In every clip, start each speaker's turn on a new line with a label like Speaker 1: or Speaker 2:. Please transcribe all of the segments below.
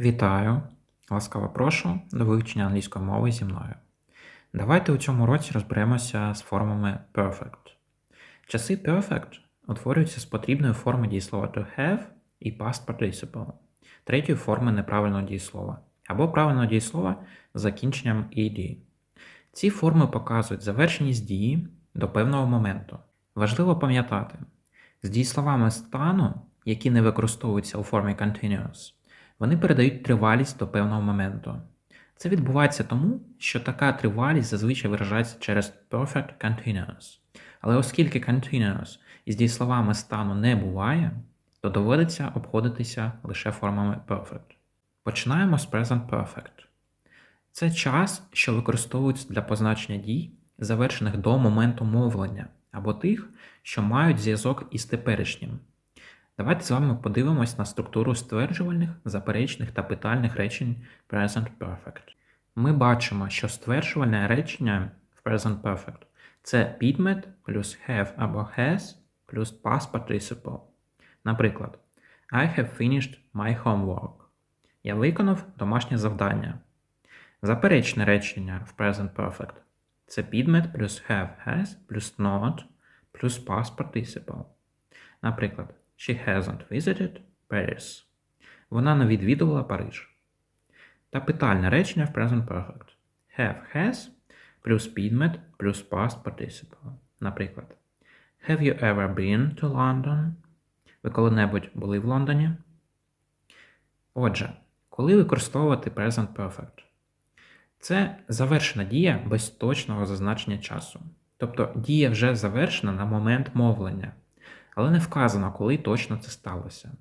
Speaker 1: Вітаю! Ласкаво прошу до вивчення англійської мови зі мною. Давайте у цьому році розберемося з формами perfect. Часи perfect утворюються з потрібної форми дієслова to have і past participle, третьої форми неправильного дієслова або правильного дієслова з закінченням ed. Ці форми показують завершеність дії до певного моменту. Важливо пам'ятати, з дієсловами стану, які не використовуються у формі continuous, вони передають тривалість до певного моменту. Це відбувається тому, що така тривалість зазвичай виражається через perfect continuous. Але оскільки continuous із дієсловами стану не буває, то доводиться обходитися лише формами perfect. Починаємо з present perfect. Це час, що використовується для позначення дій, завершених до моменту мовлення, або тих, що мають зв'язок із теперішнім. Давайте з вами подивимось на структуру стверджувальних, заперечних та питальних речень Present Perfect. Ми бачимо, що стверджувальне речення в Present Perfect це підмет плюс have або has плюс past participle. Наприклад, I have finished my homework. Я виконав домашнє завдання. Заперечне речення в Present Perfect це підмет плюс have has плюс not плюс past participle. Наприклад, She hasn't visited Paris. Вона не відвідувала Париж. Та питальне речення в Present Perfect. Have has плюс підмет плюс past participle. Наприклад, Have you ever been to London? Ви коли-небудь були в Лондоні? Отже, коли використовувати Present Perfect? Це завершена дія без точного зазначення часу. Тобто дія вже завершена на момент мовлення але не вказано, коли точно це сталося.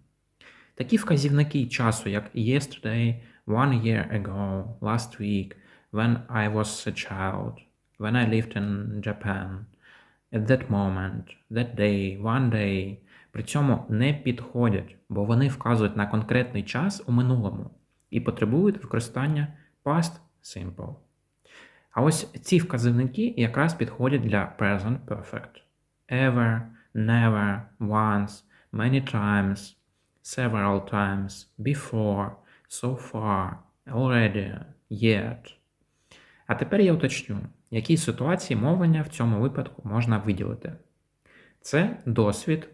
Speaker 1: Такі вказівники часу, як yesterday, one year ago, last week, when I was a child, when I lived in Japan, at that moment, that day, one day, при цьому не підходять, бо вони вказують на конкретний час у минулому і потребують використання past simple. А ось ці вказівники якраз підходять для present perfect. Ever, never, once, many times, several times, before, so far, already, yet. А тепер я уточню, які ситуації мовлення в цьому випадку можна виділити. Це досвід.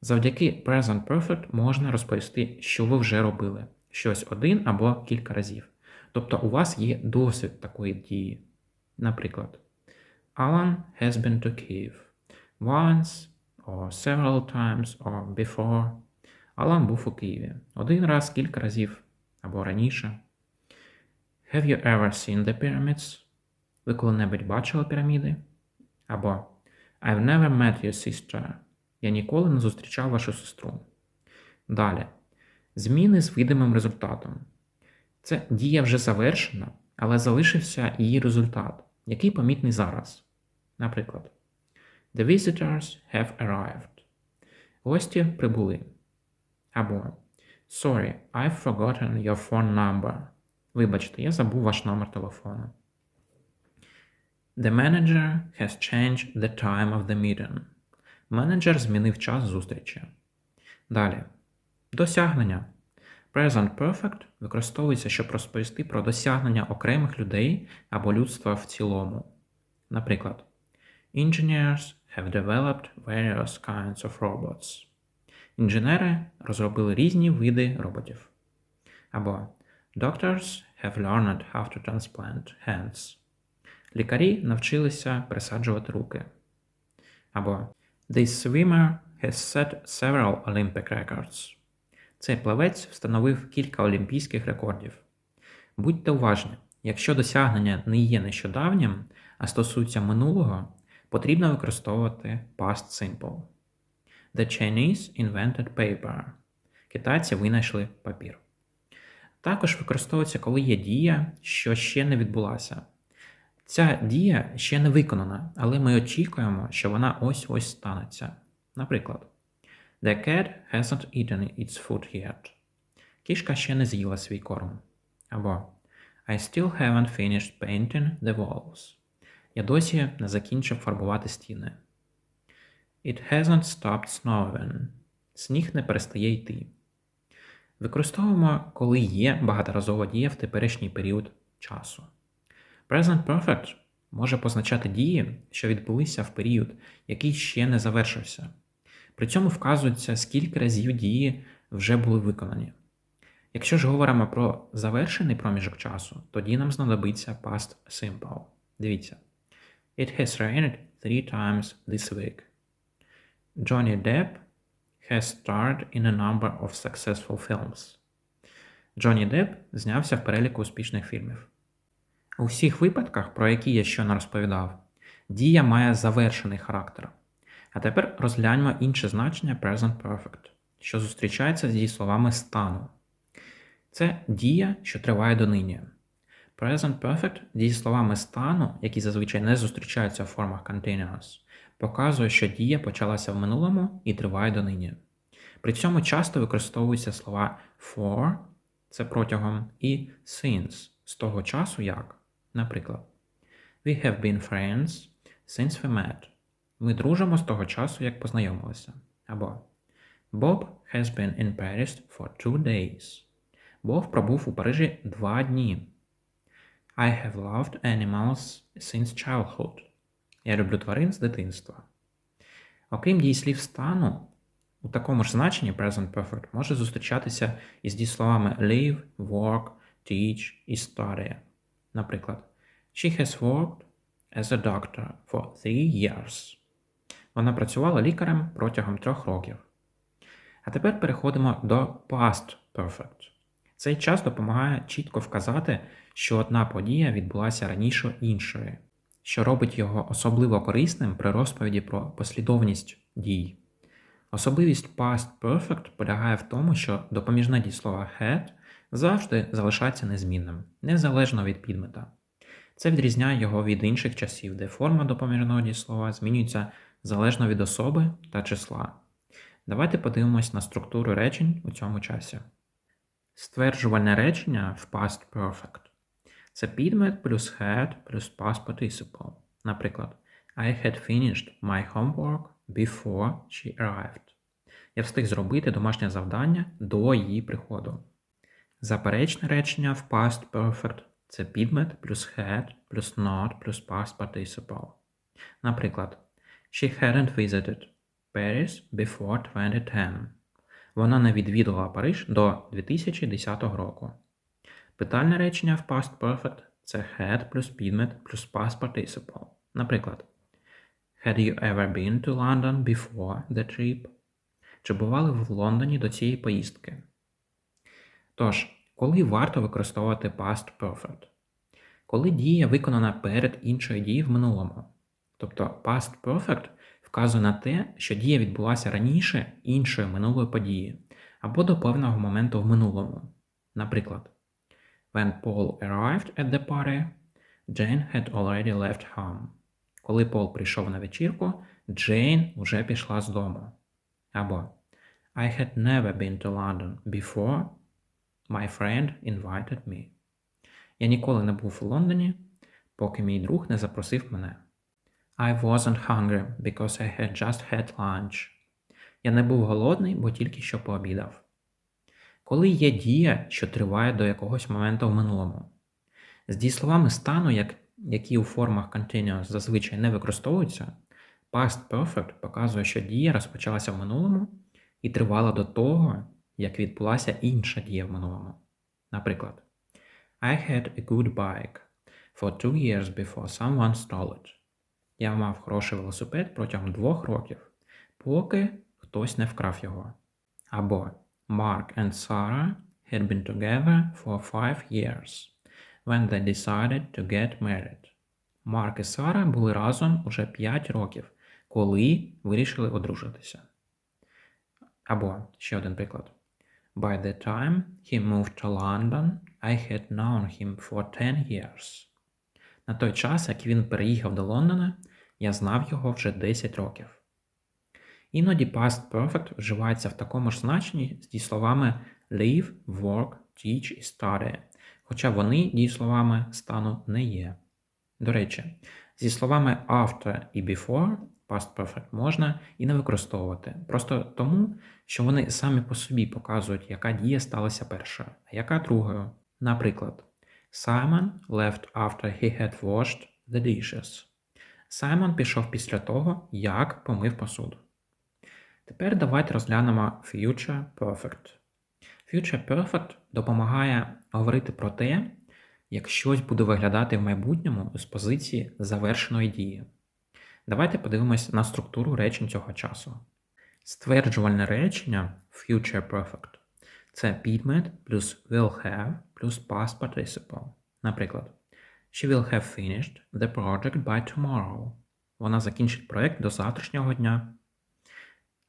Speaker 1: Завдяки Present Perfect можна розповісти, що ви вже робили щось один або кілька разів. Тобто у вас є досвід такої дії. Наприклад, Alan has been to Kyiv. Once, or several times, or before. Алан був у Києві. Один раз, кілька разів або раніше. Have you ever seen the pyramids? Ви коли-небудь бачили піраміди? Або I've never met your sister. Я ніколи не зустрічав вашу сестру. Далі. Зміни з видимим результатом. Це дія вже завершена, але залишився її результат, який помітний зараз. Наприклад. The visitors have arrived. Гості прибули. Або Sorry, I've forgotten your phone number. Вибачте, я забув ваш номер телефону. The manager has changed the time of the meeting. Менеджер змінив час зустрічі. Далі. Досягнення. Present Perfect використовується, щоб розповісти про досягнення окремих людей або людства в цілому. Наприклад, Engineers have developed various kinds of robots. Інженери розробили різні види роботів. Або Doctors have learned how to transplant hands. Лікарі навчилися присаджувати руки. Або This swimmer has set several Olympic records. Цей плавець встановив кілька олімпійських рекордів. Будьте уважні, якщо досягнення не є нещодавнім, а стосується минулого, потрібно використовувати past simple. The Chinese invented paper. Китайці винайшли папір. Також використовується, коли є дія, що ще не відбулася. Ця дія ще не виконана, але ми очікуємо, що вона ось-ось станеться. Наприклад, The cat hasn't eaten its food yet. Кішка ще не з'їла свій корм. Або I still haven't finished painting the walls. Я досі не закінчив фарбувати стіни. It hasn't stopped snowing. Сніг не перестає йти. Використовуємо, коли є багаторазова дія в теперішній період часу. Present Perfect може позначати дії, що відбулися в період, який ще не завершився. При цьому вказується, скільки разів дії вже були виконані. Якщо ж говоримо про завершений проміжок часу, тоді нам знадобиться past simple. Дивіться. It has rained three times this week. Johnny Depp has starred in a number of successful films. Джонні Депп знявся в переліку успішних фільмів. У всіх випадках, про які я щойно розповідав, дія має завершений характер. А тепер розгляньмо інше значення Present Perfect, що зустрічається зі словами стану. Це дія, що триває донині. Present Perfect зі словами стану, які зазвичай не зустрічаються в формах continuous, показує, що дія почалася в минулому і триває донині. При цьому часто використовуються слова for це протягом і since з того часу як. Наприклад, We have been friends since we met. Ми дружимо з того часу, як познайомилися. Або Bob has been in Paris for two days. Боб пробув у Парижі два дні. I have loved animals since childhood. Я люблю тварин з дитинства. Окрім дієслів стану, у такому ж значенні present perfect може зустрічатися із дієсловами live, work, teach і study. Наприклад, She has worked as a doctor for three years. Вона працювала лікарем протягом трьох років. А тепер переходимо до past perfect. Цей час допомагає чітко вказати, що одна подія відбулася раніше іншої, що робить його особливо корисним при розповіді про послідовність дій. Особливість past perfect полягає в тому, що допоміжне дієслово had завжди залишається незмінним, незалежно від підмета. Це відрізняє його від інших часів, де форма допоміжного дієслова змінюється залежно від особи та числа. Давайте подивимось на структуру речень у цьому часі. Стверджувальне речення в past perfect це підмет плюс had плюс past participle. Наприклад, I had finished my homework before she arrived. Я встиг зробити домашнє завдання до її приходу. Заперечне речення в past perfect це підмет плюс had плюс not плюс past participle. Наприклад, She hadn't visited Paris before 2010. Вона не відвідала Париж до 2010 року. Питальне речення в past perfect це had плюс підмет плюс past participle. Наприклад, Had you ever been to London before the trip? Чи бували в Лондоні до цієї поїздки? Тож, коли варто використовувати past perfect? Коли дія виконана перед іншою дією в минулому. Тобто past perfect вказує на те, що дія відбулася раніше іншої минулої події, або до певного моменту в минулому. Наприклад, When Paul arrived at the party, Jane had already left home. Коли Пол прийшов на вечірку, Джейн вже пішла з дому. Або I had never been to London before. My friend invited me. Я ніколи не був у Лондоні, поки мій друг не запросив мене. I wasn't hungry because I had just had lunch. Я не був голодний, бо тільки що пообідав. Коли є дія, що триває до якогось моменту в минулому. З дієсловами стану, як, які у формах continuous зазвичай не використовуються, past perfect показує, що дія розпочалася в минулому і тривала до того, як відбулася інша дія в минулому. Наприклад, I had a good bike for two years before someone stole it. Я мав хороший велосипед протягом двох років, поки хтось не вкрав його. Або Mark and Sarah had been together for five years when they decided to get married. Марк і Сара були разом уже 5 років, коли вирішили одружитися. Або ще один приклад. By the time he moved to London, I had known him for 10 years. На той час, як він переїхав до Лондона, я знав його вже 10 років. Іноді past perfect вживається в такому ж значенні з дієсловами live, work, teach і study, хоча вони дієсловами стану не є. До речі, Зі словами after і before past perfect можна і не використовувати. Просто тому, що вони самі по собі показують, яка дія сталася перша, а яка другою. Наприклад, Simon left after he had washed the dishes. Саймон пішов після того, як помив посуду. Тепер давайте розглянемо Future Perfect. Future Perfect допомагає говорити про те, як щось буде виглядати в майбутньому з позиції завершеної дії. Давайте подивимось на структуру речень цього часу. Стверджувальне речення Future Perfect це підмет плюс will have плюс past participle. Наприклад, She will have finished the project by tomorrow. Вона закінчить проект до завтрашнього дня.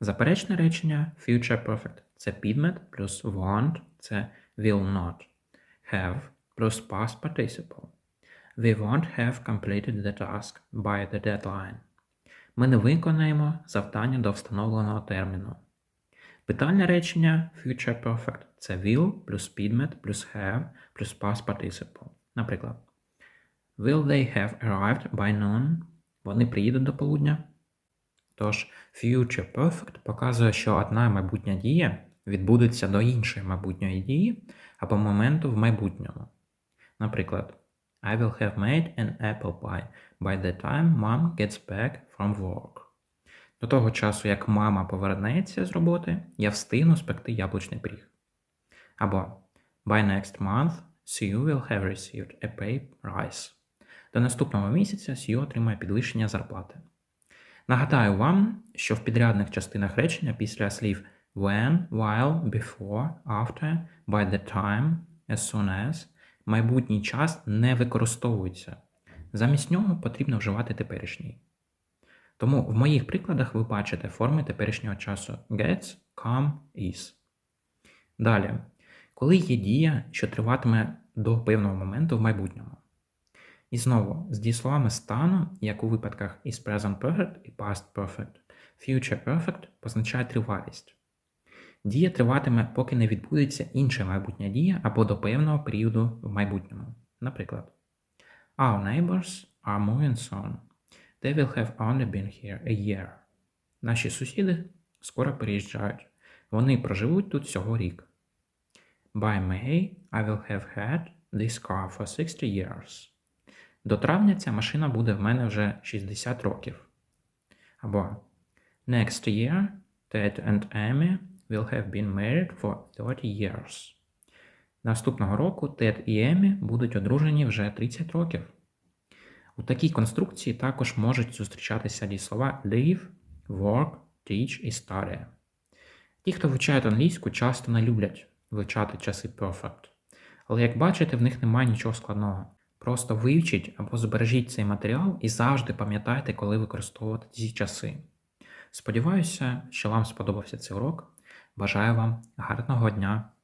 Speaker 1: Заперечне речення Future Perfect це підмет плюс want це will not. Have плюс past participle. We won't have completed the task by the deadline. Ми не виконаємо завдання до встановленого терміну. Питальне речення Future Perfect це will плюс підмет плюс have плюс past participle. Наприклад, Will they have arrived by noon? Вони приїдуть до полудня. Тож, Future Perfect показує, що одна майбутня дія відбудеться до іншої майбутньої дії або моменту в майбутньому. Наприклад, I will have made an apple pie by the time mom gets back from work. До того часу, як мама повернеться з роботи, я встигну спекти яблучний пиріг. Або By next month, Sue will have received a pay rise. До наступного місяця Sue отримає підвищення зарплати. Нагадаю вам, що в підрядних частинах речення після слів when, while, before, after, by the time, as soon as майбутній час не використовується. Замість нього потрібно вживати теперішній. Тому в моїх прикладах ви бачите форми теперішнього часу gets, come, is. Далі, коли є дія, що триватиме до певного моменту в майбутньому. І знову, з дієсловами стану, як у випадках із present perfect і past perfect, future perfect позначає тривалість. Дія триватиме, поки не відбудеться інша майбутня дія або до певного періоду в майбутньому. Наприклад, Our neighbors are moving soon. They will have only been here a year. Наші сусіди скоро переїжджають. Вони проживуть тут всього рік. By May I will have had this car for 60 years. До травня ця машина буде в мене вже 60 років. Або Next year Ted and Amy will have been married for 30 years. Наступного року Тед і Емі будуть одружені вже 30 років. У такій конструкції також можуть зустрічатися дієслова live, work, teach і study. Ті, хто вивчають англійську, часто не люблять вивчати часи perfect. Але як бачите, в них немає нічого складного. Просто вивчіть або збережіть цей матеріал і завжди пам'ятайте, коли використовувати ці часи. Сподіваюся, що вам сподобався цей урок. Бажаю вам гарного дня!